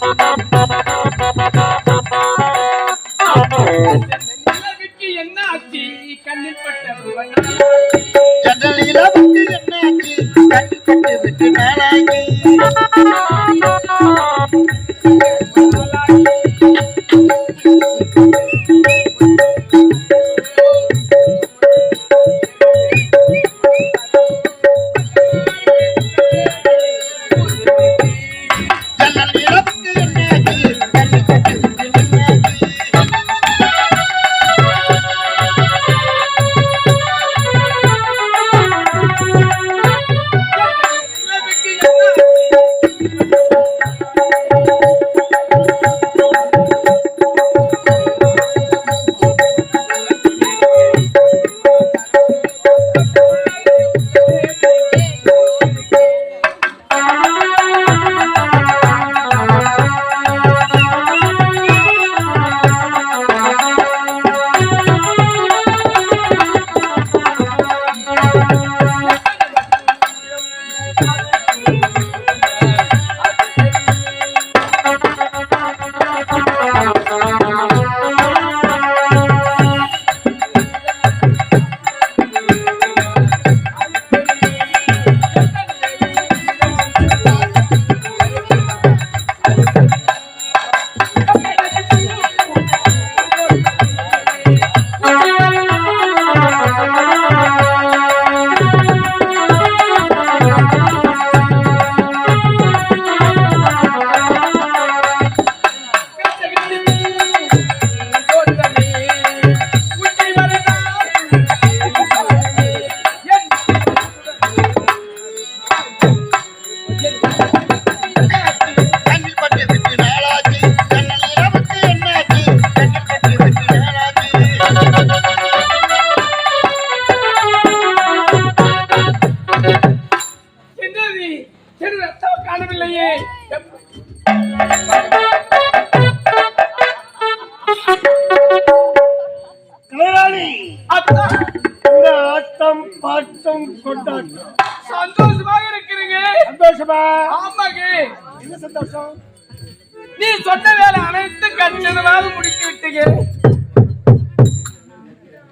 Thank you.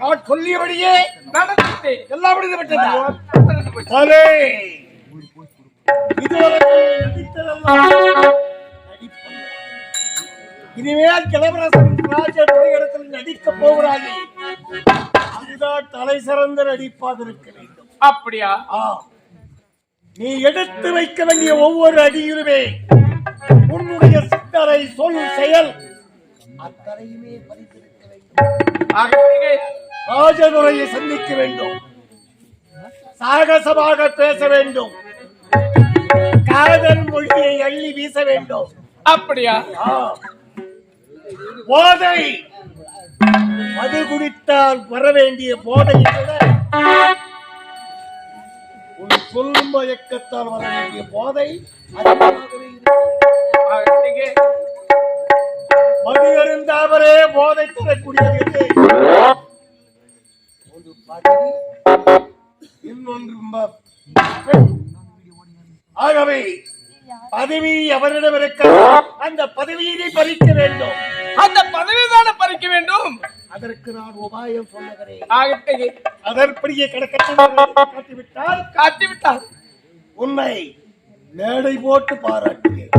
நான் சொல்லியபடியே நடந்துட்டு எல்லாம். இனிமேல் இளவரசன் ராஜர் இடத்தில் நடிக்கப் போகிறார்கள் அதுதான் தலை சிறந்த நடிப்பாக இருக்க வேண்டும். அப்படியா? நீ எடுத்து வைக்க வேண்டிய ஒவ்வொரு அடியிலுமே உன்னுடைய சித்தரை சொல் செயல் அத்தனையுமே பதித்திருக்க வேண்டும். ராஜதுரையை சந்திக்க வேண்டும். சாகசமாக பேச வேண்டும். காதல் மொழியை அள்ளி வீச வேண்டும். அப்படியா. போதை. மது குடித்தால் வர வேண்டிய போதை உன் சொல் மயக்கத்தால் வர வேண்டிய போதை மது அருந்தாமலே போதை தரக்கூடியது இன்னொன்று. ஆகவே பதவி அவரிடம் இருக்க அந்த பதவியை பறிக்க வேண்டும். அந்த பதவி தானே பறிக்க வேண்டும். அதற்கு நான் உபாயம் சொல்லுகிறேன். அதற்படியே காட்டிவிட்டால் காட்டிவிட்டார் உன்னை மேடை போட்டு பாராட்டுகிறேன்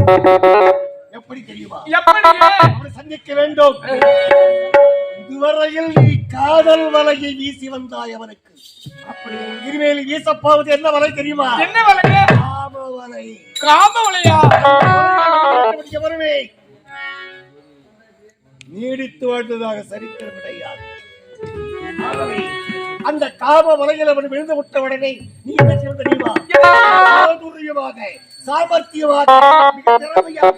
எப்படி தெரியுமா? எப்படி? சந்திக்க வேண்டும். இதுவரையில் நீ காதல் வலையை வீசி வந்தாய் அவனுக்கு. அப்படி இனிமேல் வீசப்போவது என்ன வலை தெரியுமா? என்ன வழங்க காம வலை. காம வலையா? வருவே நீடித்து வாழ்ந்ததாக சரித்திரம் கிடையாது. அந்த காம வலையில் அவன் விழுந்து விட்ட உடனே நீ என்ன செய்ய தெரியுமா? சாமர்த்தியமாக மிக திறமையாக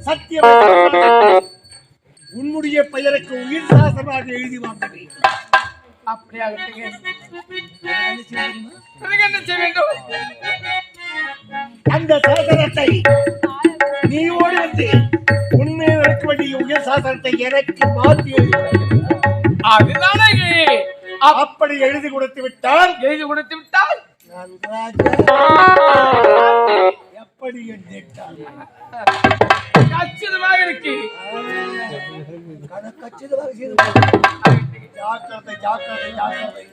சத்தியமாக உன்னுடைய பெயருக்கு உயிர் சாசனமாக எழுதி வாங்க வேண்டும் அப்படியா ஆகட்டுங்க. என்ன செய்ய தெரியுமா? அதுக்கு என்ன செய்ய வேண்டும் அந்த சாசனத்தை நீ ஓடி வந்து உண்மையை வேண்டிய உயர் சாசனத்தை எனக்கு மாற்றி. அதுதானே அப்- அப்படி எழுதி கொடுத்து விட்டால் எழுதி கொடுத்து விட்டால் எப்படி என் திட்டம் கச்சிதமாக இருக்கு. கச்சிதமாக ஜாக்கிரதை ஜாக்கிரதை ஜாக்கிரதை.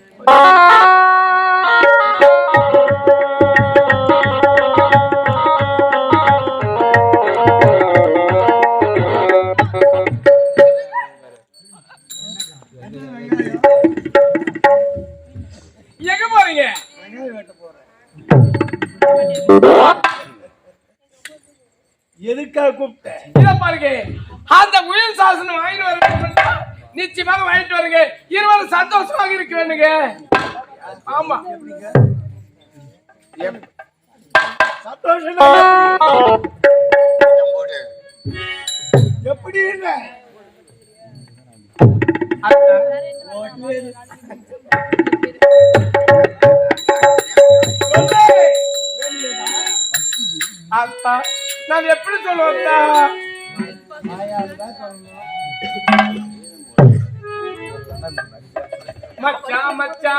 அந்த உயிர் சாசனம் வாங்கிட்டு வரீங்க நிச்சயமாக வாங்கிட்டு வருங்க. இருவரும் சந்தோஷமாக இருக்க வேண்டுங்க. ஆமா. சந்தோஷம் எப்படி என்ன நான் எப்படி சொல்லுவேன்டா मच्चा मच्चा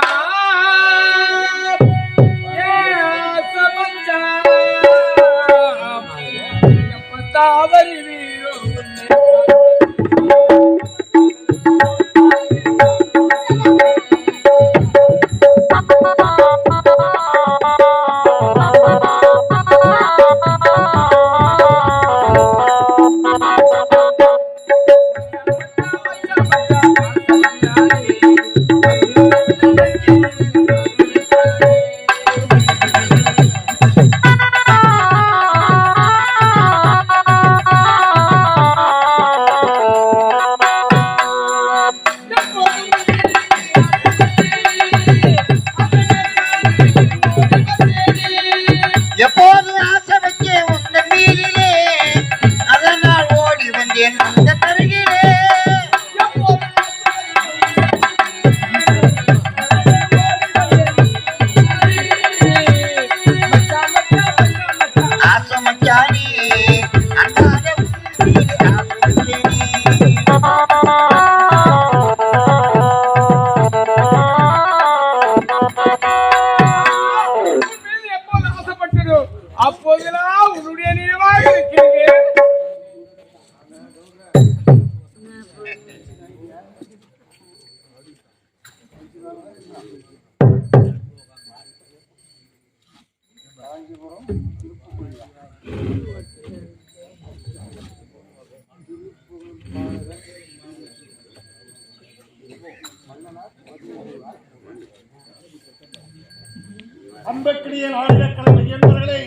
அம்பக்கிரிய நாடகக்கலை என்பவர்களே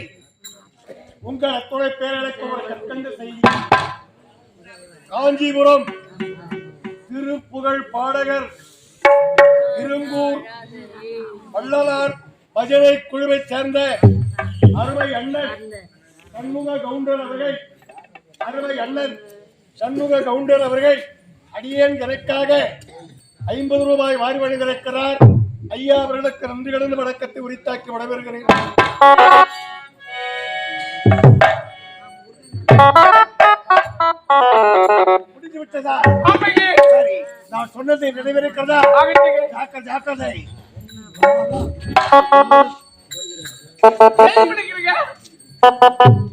உங்கள் அத்துறை பேரழைக்கு ஒரு கற்கண்ட செய்தி காஞ்சிபுரம் திருப்புகழ் பாடகர் இருங்கூர் வள்ளலார் பஜனை குழுவைச் சேர்ந்த அருமை அண்ணன் சண்முக கவுண்டர் அவர்கள் அருமை அண்ணன் சண்முக கவுண்டர் அவர்கள் அடியேன் எனக்காக ஐம்பது ரூபாய் வாரி வழங்கியிருக்கிறார். ஐயா அவர்களுக்கு நன்றி கடந்த வணக்கத்தை உரித்தாக்கி விடவிருக்கிறேன் முடிஞ்சு விட்டதா ஆமையே சரி நான் சொன்னதை நினைவிருக்கிறதா ஆகிட்டீங்க ஜாக்கிரதை ஜாக்கிரதை. ஏன்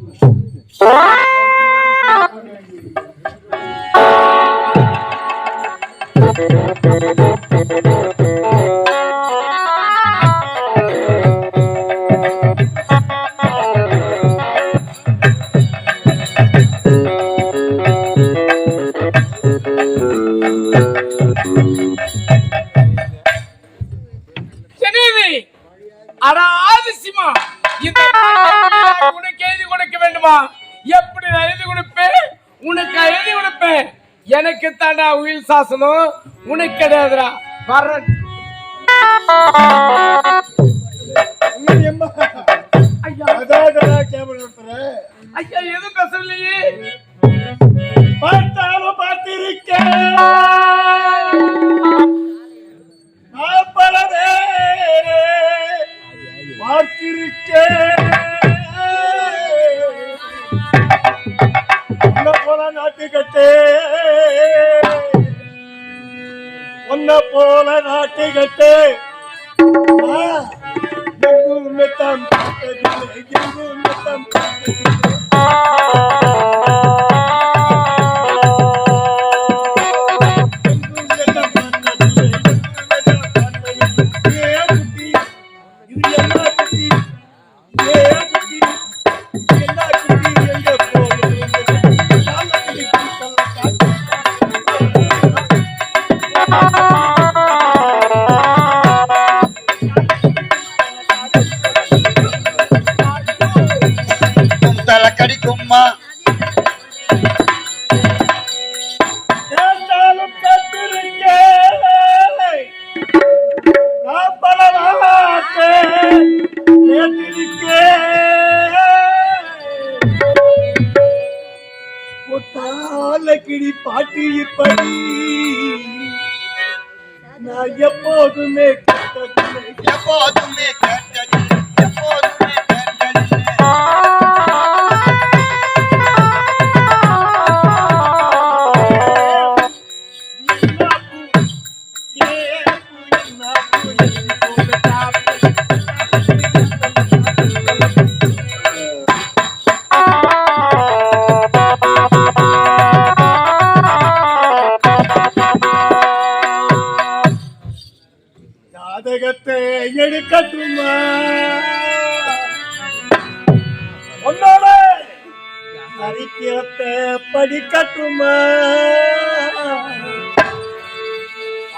சாசனம் உனக்கு கிடையாதுடா. வர்ற ஐயா அதான் எதுவும் பேசலையே பார்த்தாலும் பார்த்திருக்கேன் பார்த்திருக்கேன். உன்னை போல நாட்டுக்கட்டே? தம் தம்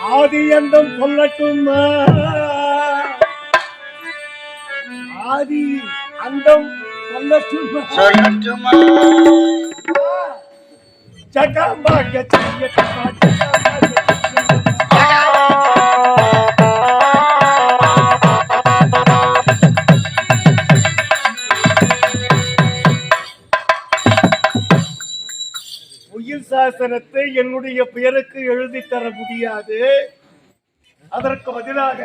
ஆதி எந்தம் சொல்லட்டுமா? ஆதி அந்தம் சொல்லட்டுமா? சொல்லட்டுமா? ஜகாம்பாக செய்யட்டுமா? சாசனத்தை என்னுடைய பெயருக்கு எழுதி தர முடியாது. அதற்கு பதிலாக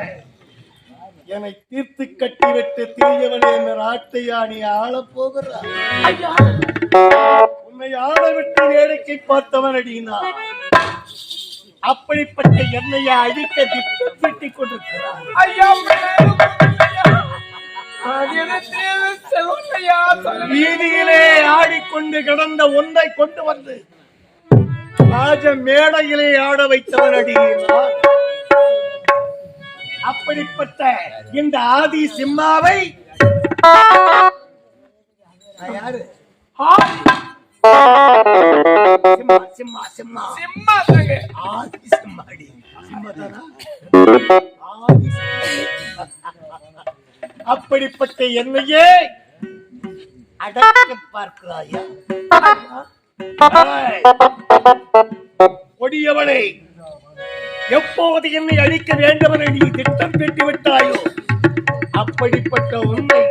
என்னை தீர்த்து கட்டிவிட்டு தீயவனே என்ற ஆட்டையா நீ ஆளப் போகிறாய் ஐயா. உன்னை ஆள விட்டு வேடிக்கை பார்த்தவன் அடினா அப்படிப்பட்ட என்னைய அழிக்க திட்டம் தீட்டிக் கொண்டிருக்கிறார் வீதியிலே ஆடிக்கொண்டு கிடந்த ஒன்றை கொண்டு வந்து ராஜ மேடையிலே ஆட வைத்தவன் அடினா அப்படிப்பட்ட இந்த ஆதி சிம்மாவை நான் யாரு? சிம்மா சிம்மா சிம்மா சிம்மா. தாங்க ஆதி சிம்மாடி சிம்மதானா? ஆதி சிம்மா. அப்படிப்பட்ட என்னையே அடக்க பார்க்கிறாயா? கொடியவனை எப்போது என்னை அழிக்க வேண்டுமென நீ திட்டம் கட்டி விட்டாயோ அப்படிப்பட்ட உண்மை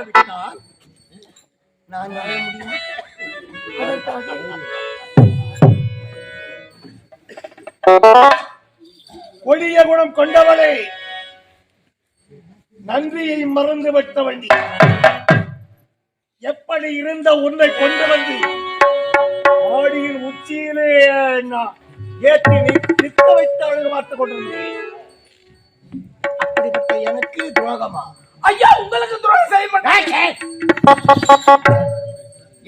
விட்டால் நான் வாழ முடியுமா கொடிய குணம் கொண்டவளே நன்றியை மறந்து விட்டவன் நீ. எப்படி இருந்த உன்னை கொண்டு வந்து ஆடியின் உச்சியிலே ஏற்றி நிற்க வைத்து அழகு பார்த்து கொண்டிருந்தேன். அப்படிப்பட்ட எனக்கு துரோகமா? ஐயா உங்களுக்கு துரோகம் செய்ய மாட்டேன்.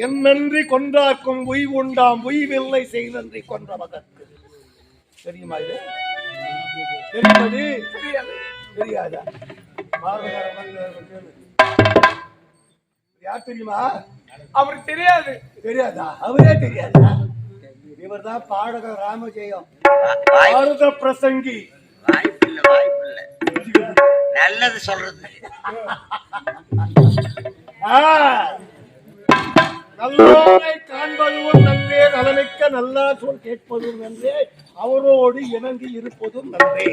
என் நன்றி கொன்றார்க்கும் உய் உண்டாம் உய்வில்லை செய்தன்றி கொன்ற மகற்கு. தெரியுமா இது? தெரியாது. தெரியாதா. பாரதக்காரன் வந்து யார் தெரியுமா? அவருக்கு தெரியாது. தெரியாதா? அவரே தெரியாதா? இவர்தான் பாடகர் ராமஜெயம். பாரத பிரசங்கி. வாய்ப்பில்லை வாய்ப்பில்லை நல்லது சொல்றது. ஆ. நல்லோரை காண்பதும் நன்றே நலமிக்க நல்லா சொல் கேட்பதும் நன்றே அவரோடு இணங்கி இருப்பதும் நன்றே.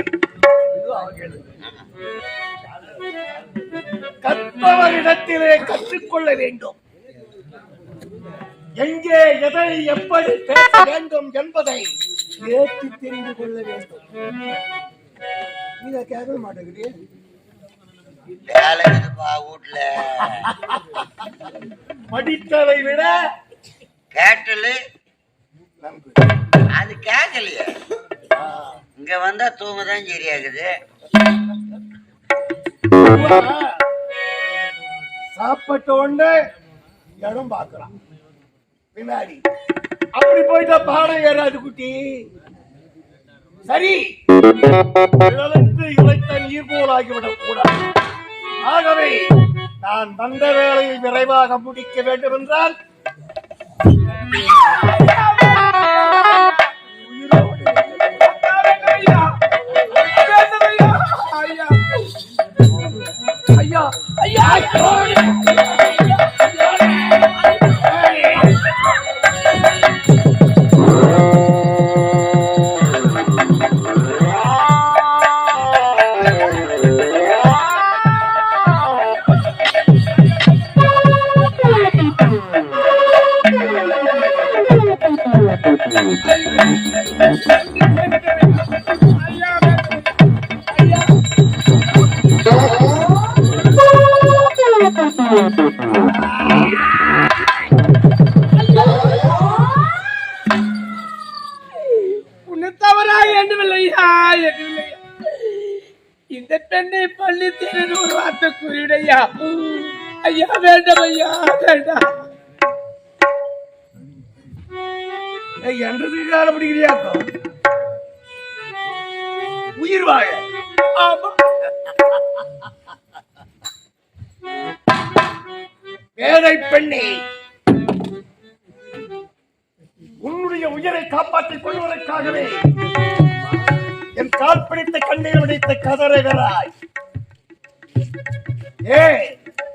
இது அவர் எழுது. கற்பவரிடத்திலே கற்றுக்கொள்ள வேண்டும். எங்கே எதை எப்படி பேச வேண்டும் என்பதை ஏற்றி தெரிந்து கொள்ள வேண்டும். நீங்க கேட்க மாட்டேங்கிறீங்க. வேலை இருக்குப்பா வீட்டுல படித்ததை விட கேட்டலு. அது கேட்கலையே. இங்க வந்தா தூங்க தான் சரியாகுது. சாப்பிட்ட உடனே இடம் பார்க்கலாம் பின்னாடி. அப்படி போயிட்டா பாடம் ஏறாது குட்டி. சரி. இழந்து இழைத்த நீர் போலாகிவிடக் கூடாது. ஆகவே நான் வந்த வேலையை விரைவாக முடிக்க வேண்டும் என்றால் உயிரோடு ஐயா ஐயா ஐயா உன்னை எண்ணவில்லையா இந்த பெண்ணை பள்ளி தீரன் ஒரு வார்த்தை கூறிடையா ஐயா வேண்டாம் ஐயா வேண்டாம். என்றதுக்கு காலம் உயிர் வாழ. ஆமா. பெண்ணே உன்னுடைய உயிரை காப்பாற்றிக் கொள்வதற்காகவே என் கால் பிடித்த கண்ணீர் வடித்து கதறுகிறாய் ஏ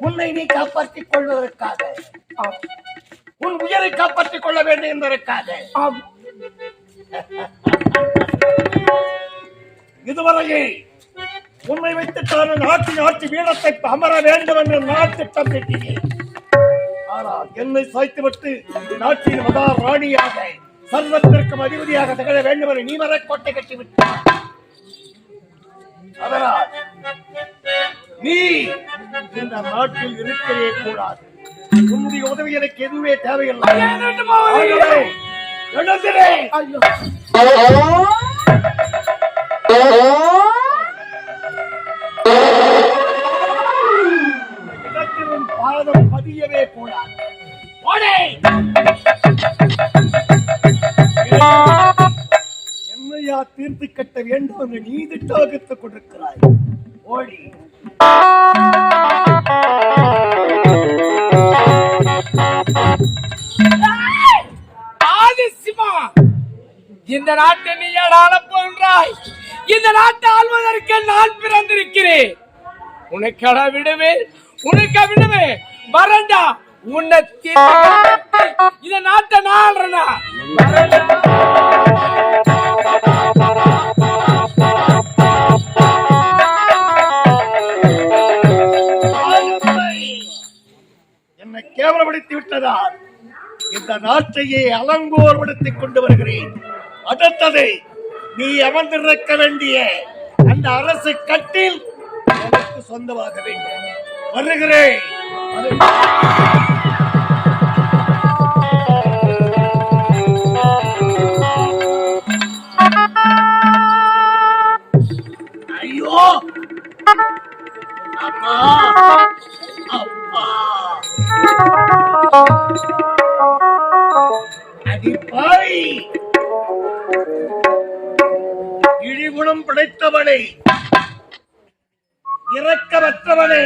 உன்னை நீ காப்பாற்றிக் கொள்வதற்காக. ஆம், உன் உயிரை காப்பாற்றிக் கொள்ள வேண்டும் என்பதற்காக. ஆம். இதுவரையே உன்னை வைத்து தான் நாட்டின் ஆட்சி வீரத்தை அமர வேண்டும் என்று நான் திட்டம் தீட்டினேன் ஆனால் என்னை சாய்த்துவிட்டு நாட்டின் மகா ராணியாக சர்வத்திற்கும் அதிபதியாக திகழ வேண்டும் என்று நீ வர கோட்டை கட்டிவிட்டார் அதனால் நீ இந்த நாட்டில் இருக்கவே கூடாது. உன்னுடைய உதவி எனக்கு எதுவுமே தேவையில்லை. பாதம் பதியவே கூடாது! என்னையா தீர்த்து கட்ட வேண்டும் என்று நீ திட்டவகுத்துக் கொண்டிருக்கிறாய் ஓடி. ஆதிசிமா இந்த நாட்டை நீ ஆள போன்றாய்? இந்த நாட்டை ஆள்வதற்கு நான் பிறந்திருக்கிறேன். உனக்கட விடுமே உனக்க விடுமே. வரண்டா உன்னை இந்த நாட்டை நான் நாட்டையே அலங்கோர்படுத்திக் கொண்டு வருகிறேன். அடுத்தது நீ அமர்ந்திருக்க வேண்டிய அந்த அரசு கட்டில் எனக்கு சொந்தமாக வேண்டும். வருகிறேன். ஐயோ! அம்மா! அடி இழிகுணம் படைத்தவனை இரக்கமற்றவனை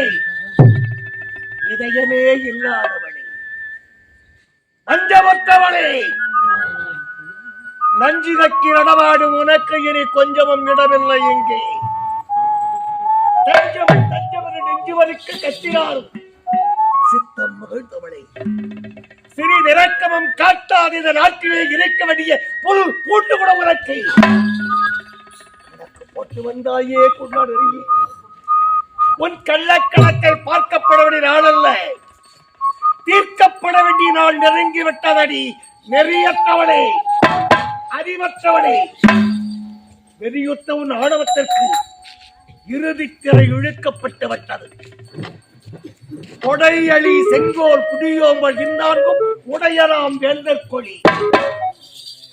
இதயமே இல்லாதவனே அஞ்சமற்றவனே நஞ்சிதக்கு நடமாடும் உனக்கு இனி கொஞ்சமும் இடமில்லை இங்கே தஞ்சம் தஞ்சமது நெஞ்சுவருக்கு கத்தினாலும் சித்தம் மகிழ்ந்தவளை. சிறிதிறக்கமும் காட்டாது இந்த நாட்டிலே இருக்க வேண்டிய புல் பூண்டு கூட உனக்கு. போட்டு வந்தாயே கொண்டாடுறீ உன் கள்ளக்கணக்கை பார்க்கப்பட வேண்டிய நாள் அல்ல. தீர்க்கப்பட வேண்டிய நாள் நெருங்கி விட்டதடி. நெறியற்றவனே அறிவற்றவனே வெறியுத்த உன் ஆணவத்திற்கு இறுதித்திரை இழுக்கப்பட்டு விட்டது. கொடையளி செங்கோல் குடியோம்பல் இன்னார்க்கும் உடையலாம் வேந்தர் கொடி.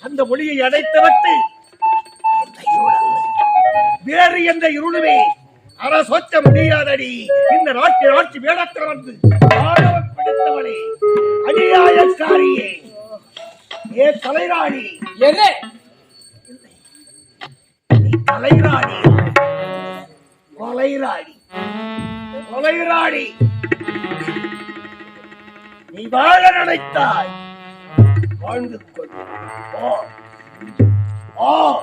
அந்த ஒளியை அடைத்துவிட்டு இந்த வேறு எந்த இருளுமே அரசொச்ச முடியாதடி. இந்த நாட்டின் ஆட்சி வேடத்தில் வந்து கெடுத்தவளே அநியாயக்காரியே. ஏ தலைராணி. என்ன? வாழ வாழ்ந்து கொள். ஆ